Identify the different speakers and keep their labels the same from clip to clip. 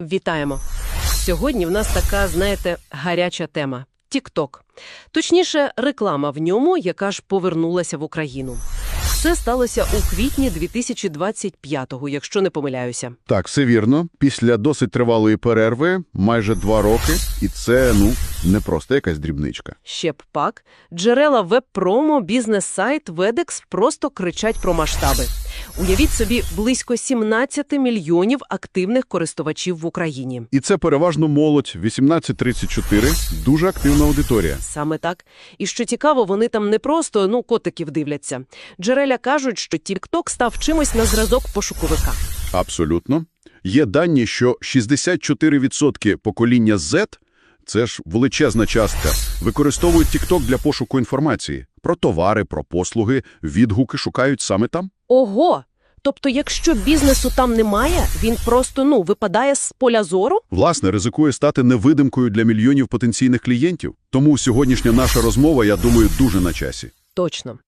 Speaker 1: Вітаємо! Сьогодні в нас така, знаєте, гаряча тема – Тікток, Точніше, реклама в ньому, яка ж повернулася в Україну. Це сталося у квітні 2025-го, якщо не помиляюся.
Speaker 2: Так, все вірно. Після досить тривалої перерви, майже два роки, і це, ну, не просто якась дрібничка.
Speaker 1: Ще б пак. Джерела веб-промо, бізнес-сайт, Ведекс просто кричать про масштаби. Уявіть собі, близько 17 мільйонів активних користувачів в Україні.
Speaker 2: І це переважно молодь 18-34, дуже активна аудиторія.
Speaker 1: Саме так. І що цікаво, вони там не просто, ну, котиків дивляться. Джереля кажуть, що TikTok став чимось на зразок пошуковика.
Speaker 2: Абсолютно. Є дані, що 64% покоління Z, це ж величезна частка, використовують TikTok для пошуку інформації. Про товари, про послуги, відгуки шукають саме там.
Speaker 1: Ого! Тобто, якщо бізнесу там немає, він просто, ну, випадає з поля зору?
Speaker 2: Власне, ризикує стати невидимкою для мільйонів потенційних клієнтів. Тому сьогоднішня наша розмова, я думаю, дуже на часі.
Speaker 1: Точно.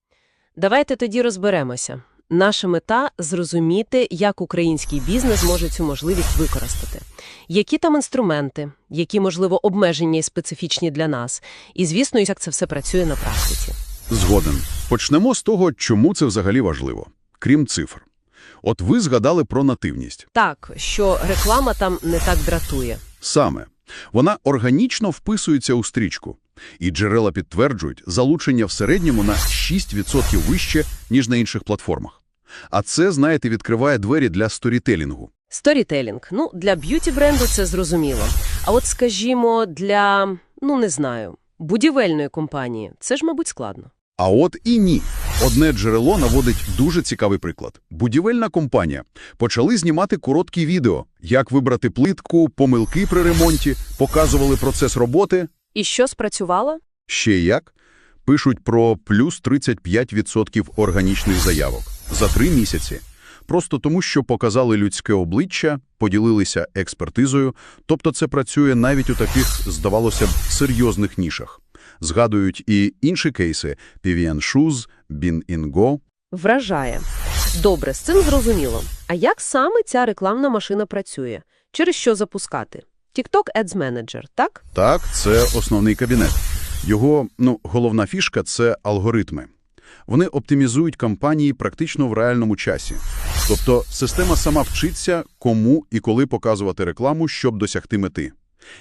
Speaker 1: Давайте тоді розберемося. Наша мета – зрозуміти, як український бізнес може цю можливість використати. Які там інструменти, які, можливо, обмеження і специфічні для нас. І, звісно, як це все працює на практиці.
Speaker 2: Згоден. Почнемо з того, чому це взагалі важливо, крім цифр. От ви згадали про нативність.
Speaker 1: Так, що реклама там не так дратує.
Speaker 2: Саме. Вона органічно вписується у стрічку. І джерела підтверджують залучення в середньому на 6% вище, ніж на інших платформах. А це, знаєте, відкриває двері для сторітелінгу.
Speaker 1: Сторітелінг. Ну, для б'юті-бренду це зрозуміло. А от, скажімо, для, ну, не знаю, будівельної компанії це ж, мабуть, складно.
Speaker 2: А от і ні. Одне джерело наводить дуже цікавий приклад. Будівельна компанія. Почали знімати короткі відео, як вибрати плитку, помилки при ремонті, показували процес роботи.
Speaker 1: І що спрацювало?
Speaker 2: Ще як? Пишуть про плюс 35% органічних заявок за три місяці. Просто тому, що показали людське обличчя, поділилися експертизою, тобто це працює навіть у таких, здавалося б, серйозних нішах. Згадують і інші кейси – PVN Shoes, Bin Go.
Speaker 1: Вражає. Добре, з цим зрозуміло. А як саме ця рекламна машина працює? Через що запускати? TikTok Ads Manager, так?
Speaker 2: Так, це основний кабінет. Його ну, головна фішка – це алгоритми. Вони оптимізують кампанії практично в реальному часі. Тобто система сама вчиться, кому і коли показувати рекламу, щоб досягти мети.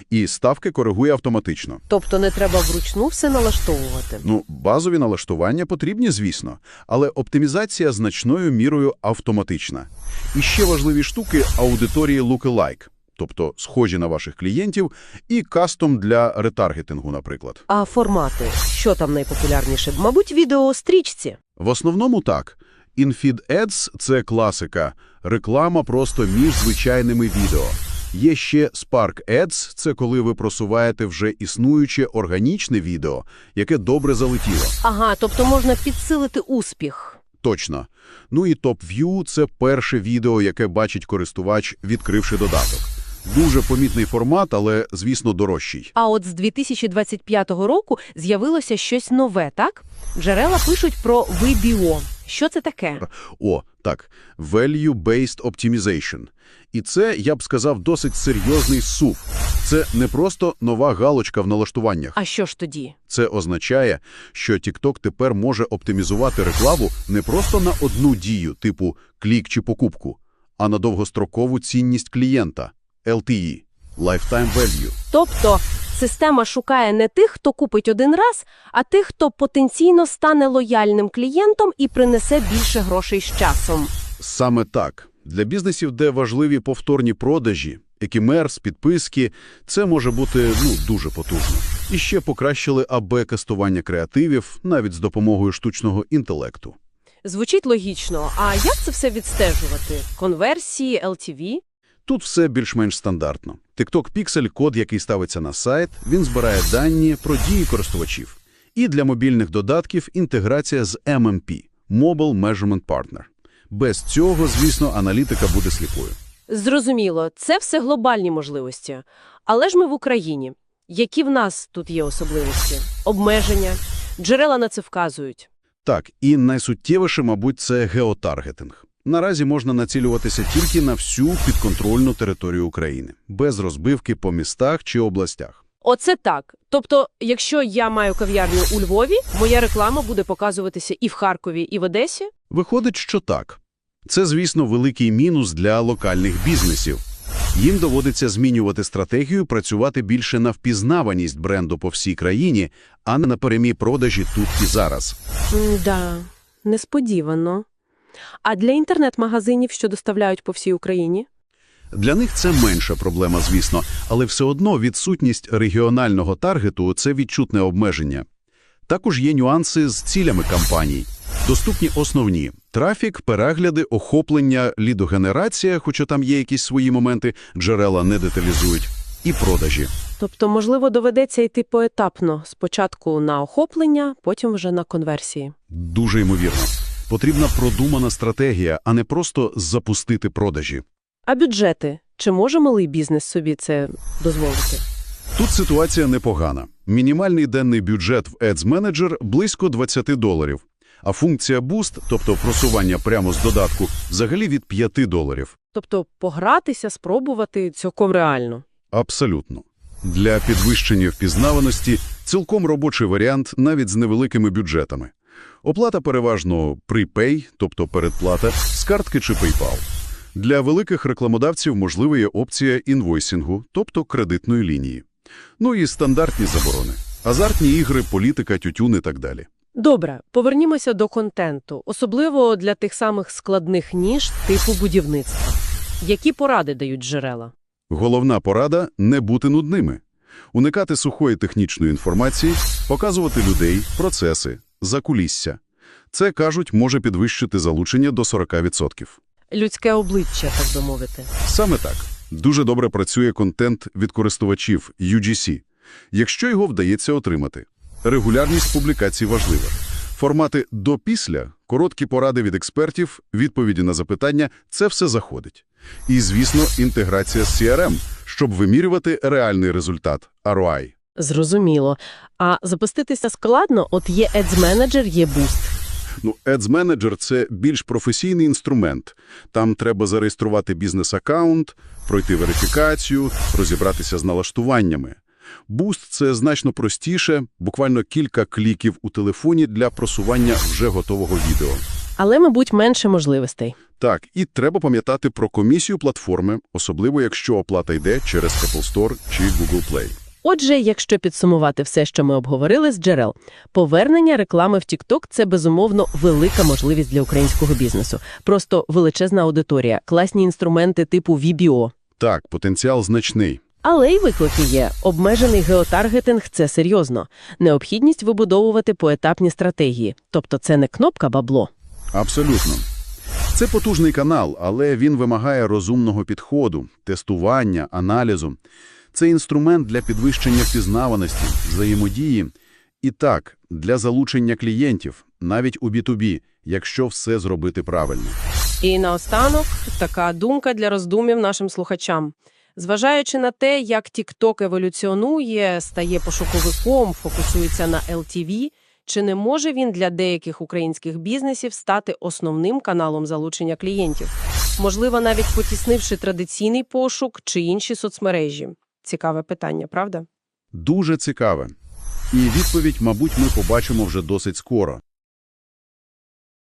Speaker 2: І ставки коригує автоматично.
Speaker 1: Тобто не треба вручну все налаштовувати.
Speaker 2: Ну, базові налаштування потрібні, звісно, але оптимізація значною мірою автоматична. І ще важливі штуки – аудиторії lookalike, тобто схожі на ваших клієнтів, і кастом для ретаргетингу, наприклад.
Speaker 1: А формати? Що там найпопулярніше? Мабуть, відео стрічці.
Speaker 2: В основному так. InFeed Ads – це класика, реклама просто між звичайними відео. Є ще Spark Ads – це коли ви просуваєте вже існуюче органічне відео, яке добре залетіло.
Speaker 1: Ага, тобто можна підсилити успіх.
Speaker 2: Точно. Ну і Top View – це перше відео, яке бачить користувач, відкривши додаток. Дуже помітний формат, але, звісно, дорожчий.
Speaker 1: А от з 2025 року з'явилося щось нове, так? Джерела пишуть про VBO. Що це таке?
Speaker 2: О, так, Value-Based Optimization. І це, я б сказав, досить серйозний сув. Це не просто нова галочка в налаштуваннях.
Speaker 1: А що ж тоді?
Speaker 2: Це означає, що TikTok тепер може оптимізувати рекламу не просто на одну дію, типу клік чи покупку, а на довгострокову цінність клієнта – LTE – Lifetime Value.
Speaker 1: Тобто система шукає не тих, хто купить один раз, а тих, хто потенційно стане лояльним клієнтом і принесе більше грошей з часом.
Speaker 2: Саме так. Для бізнесів, де важливі повторні продажі, екімерс, підписки, це може бути ну, дуже потужно. І ще покращили АБ-кастування креативів навіть з допомогою штучного інтелекту.
Speaker 1: Звучить логічно. А як це все відстежувати? Конверсії, LTV?
Speaker 2: Тут все більш-менш стандартно. TikTok Pixel – код, який ставиться на сайт, він збирає дані про дії користувачів. І для мобільних додатків інтеграція з MMP – Mobile Measurement Partner. Без цього, звісно, аналітика буде сліпою.
Speaker 1: Зрозуміло, це все глобальні можливості. Але ж ми в Україні. Які в нас тут є особливості? Обмеження? Джерела на це вказують.
Speaker 2: Так, і найсуттєвіше, мабуть, це геотаргетинг. Наразі можна націлюватися тільки на всю підконтрольну територію України, без розбивки по містах чи областях.
Speaker 1: Оце так. Тобто, якщо я маю кав'ярню у Львові, моя реклама буде показуватися і в Харкові, і в Одесі?
Speaker 2: Виходить, що так. Це, звісно, великий мінус для локальних бізнесів. Їм доводиться змінювати стратегію, працювати більше на впізнаваність бренду по всій країні, а не на перемі продажі тут і зараз.
Speaker 1: Да, несподівано. А для інтернет-магазинів, що доставляють по всій Україні?
Speaker 2: Для них це менша проблема, звісно, але все одно відсутність регіонального таргету – це відчутне обмеження. Також є нюанси з цілями кампаній. Доступні основні – трафік, перегляди, охоплення, лідогенерація, хоча там є якісь свої моменти, джерела не деталізують, і продажі.
Speaker 1: Тобто, можливо, доведеться йти поетапно. Спочатку на охоплення, потім вже на конверсії.
Speaker 2: Дуже ймовірно. Потрібна продумана стратегія, а не просто запустити продажі.
Speaker 1: А бюджети? Чи може малий бізнес собі це дозволити?
Speaker 2: Тут ситуація непогана. Мінімальний денний бюджет в Ads Manager – близько 20 доларів, а функція Boost, тобто просування прямо з додатку, взагалі від 5 доларів.
Speaker 1: Тобто погратися, спробувати цілком реально.
Speaker 2: Абсолютно. Для підвищення впізнаваності цілком робочий варіант навіть з невеликими бюджетами. Оплата переважно припей, тобто передплата, з картки чи PayPal. Для великих рекламодавців можлива є опція інвойсингу, тобто кредитної лінії. Ну і стандартні заборони. Азартні ігри, політика, тютюн і так далі.
Speaker 1: Добре, повернімося до контенту, особливо для тих самих складних ніж типу будівництва. Які поради дають джерела?
Speaker 2: Головна порада – не бути нудними. Уникати сухої технічної інформації, показувати людей, процеси, закулісся. Це, кажуть, може підвищити залучення до 40%.
Speaker 1: Людське обличчя, так би мовити.
Speaker 2: Саме так. Дуже добре працює контент від користувачів UGC, якщо його вдається отримати. Регулярність публікацій важлива. Формати «до-після», короткі поради від експертів, відповіді на запитання – це все заходить. І, звісно, інтеграція з CRM, щоб вимірювати реальний результат – ROI.
Speaker 1: Зрозуміло. А запуститися складно? От є Ads Manager, є Boost.
Speaker 2: Ну, Ads Manager – це більш професійний інструмент. Там треба зареєструвати бізнес-аккаунт, пройти верифікацію, розібратися з налаштуваннями. Boost – це значно простіше, буквально кілька кліків у телефоні для просування вже готового відео.
Speaker 1: Але, мабуть, менше можливостей.
Speaker 2: Так, і треба пам'ятати про комісію платформи, особливо якщо оплата йде через Apple Store чи Google Play.
Speaker 1: Отже, якщо підсумувати все, що ми обговорили з джерел, повернення реклами в TikTok – це, безумовно, велика можливість для українського бізнесу. Просто величезна аудиторія, класні інструменти типу VBO.
Speaker 2: Так, потенціал значний.
Speaker 1: Але й виклики є. Обмежений геотаргетинг – це серйозно. Необхідність вибудовувати поетапні стратегії. Тобто це не кнопка бабло.
Speaker 2: Абсолютно. Це потужний канал, але він вимагає розумного підходу, тестування, аналізу. Це інструмент для підвищення впізнаваності, взаємодії і так, для залучення клієнтів, навіть у B2B, якщо все зробити правильно.
Speaker 1: І наостанок така думка для роздумів нашим слухачам. Зважаючи на те, як TikTok еволюціонує, стає пошуковиком, фокусується на LTV, чи не може він для деяких українських бізнесів стати основним каналом залучення клієнтів? Можливо, навіть потіснивши традиційний пошук чи інші соцмережі. Цікаве питання, правда?
Speaker 2: Дуже цікаве. І відповідь, мабуть, ми побачимо вже досить скоро.